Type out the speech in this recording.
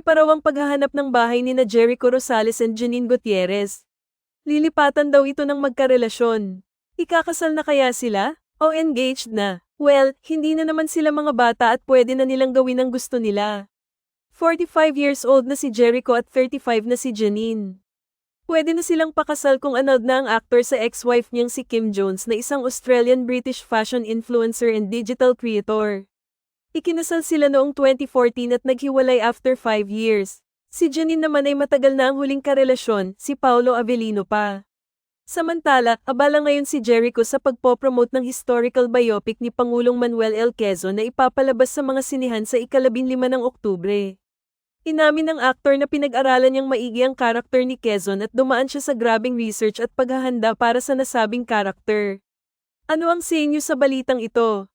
pa raw ang paghahanap ng bahay ni na Jericho Rosales and Janine Gutierrez. Lilipatan daw ito ng magkarelasyon. Ikakasal na kaya sila? O engaged na? Well, hindi na naman sila mga bata at pwede na nilang gawin ang gusto nila. 45 years old na si Jericho at 35 na si Janine. Pwede na silang pakasal kung anod na ang actor sa ex-wife niyang si Kim Jones na isang Australian-British fashion influencer and digital creator. Ikinasal sila noong 2014 at naghiwalay after 5 years. Si Janine naman ay matagal na ang huling karelasyon, si Paolo Avellino pa. Samantala, abala ngayon si Jericho sa pagpopromote ng historical biopic ni Pangulong Manuel L. Quezon na ipapalabas sa mga sinihan sa ikalabinlima ng Oktubre. Inamin ng aktor na pinag-aralan niyang maigi ang karakter ni Quezon at dumaan siya sa grabing research at paghahanda para sa nasabing karakter. Ano ang sa inyo sa balitang ito?